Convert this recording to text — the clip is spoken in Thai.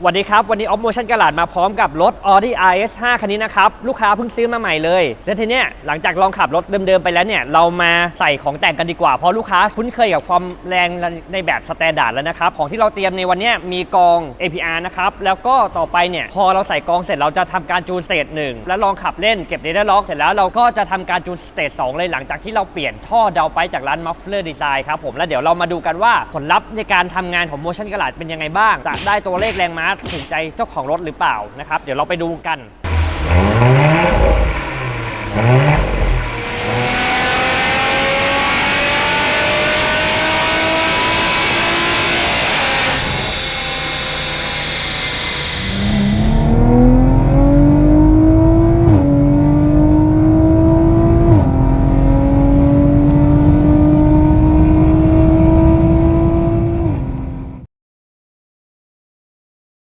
สวัสดีครับ วันนี้ Off Motion กระลาดมาพร้อมกับรถ Audi RS 5 คันนี้นะครับ ลูกค้าเพิ่งซื้อมาใหม่เลยและทีเนี้ยหลังจากลองขับรถเดิมๆไปแล้วเนี่ย เรามาใส่ของแต่งกันดีกว่า เพราะลูกค้าคุ้นเคยกับความแรงในแบบสแตนดาร์ดแล้วนะครับ ของที่เราเตรียมในวันนี้มีกอง APR นะครับ แล้วก็ต่อไปเนี่ย พอเราใส่กองเสร็จเราจะทำการจูนสเตจหนึ่งแล้วลองขับเล่นเก็บเดต้าล็อกเสร็จแล้วเราก็จะทำการจูนสเตจสองเลยหลังจากที่เราเปลี่ยนท่อเดาไปจากร้าน Muffler Design ครับผมแล้วเดี๋ยวเรามาดูกันว่าผลลัพธ์ในการทำงานของ Motion กระลาดเป็นยังไงบ้างจะได้ตัวเลขแรงม้าถูกใจเจ้าของรถหรือเปล่านะครับ เดี๋ยวเราไปดูกัน